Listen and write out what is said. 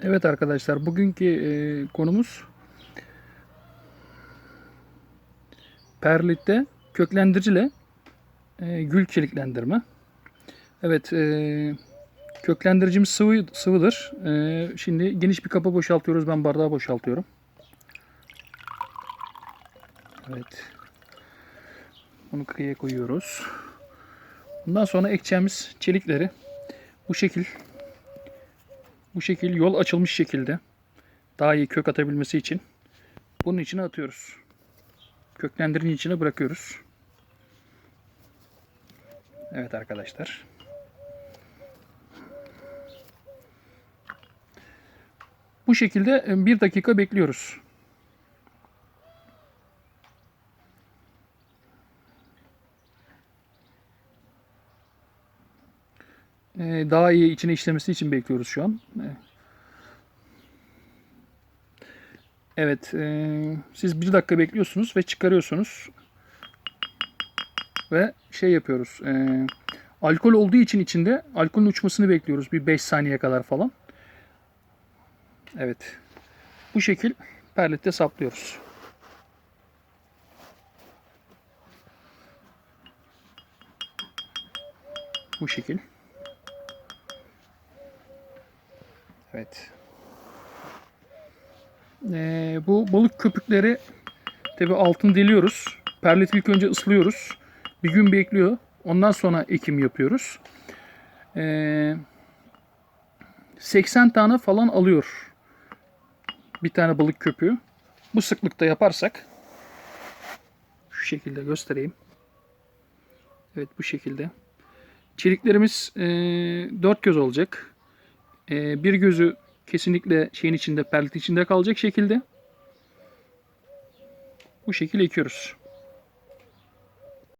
Evet arkadaşlar bugünkü e, konumuz perlitte köklendiriciyle e, gül çeliklendirme. Evet e, köklendiricimiz sıvı, sıvıdır. E, şimdi geniş bir kapa boşaltıyoruz. Ben bardağı boşaltıyorum. Evet. Bunu kıyıya koyuyoruz. Bundan sonra ekeceğimiz çelikleri bu şekil bu şekil yol açılmış şekilde daha iyi kök atabilmesi için bunun içine atıyoruz. Köklendirin içine bırakıyoruz. Evet arkadaşlar. Bu şekilde e, bir dakika bekliyoruz. Daha iyi içine işlemesi için bekliyoruz şu an. Ee, Evet, e, siz bir dakika bekliyorsunuz ve çıkarıyorsunuz ve şey yapıyoruz. e, alkol olduğu için içinde alkolün uçmasını bekliyoruz bir 5 saniye kadar falan. Evet, bu şekil perlette saplıyoruz. Bu şekil. Evet. Ee, bu balık köpükleri tabi altını deliyoruz. Perleti ilk önce ıslıyoruz. Bir gün bekliyor. Ondan sonra ekim yapıyoruz. Ee, 80 tane falan alıyor. Bir tane balık köpüğü. Bu sıklıkta yaparsak şu şekilde göstereyim. Evet bu şekilde. Çeliklerimiz e, dört göz olacak. E, bir gözü kesinlikle şeyin içinde, perlit içinde kalacak şekilde bu şekilde ekiyoruz.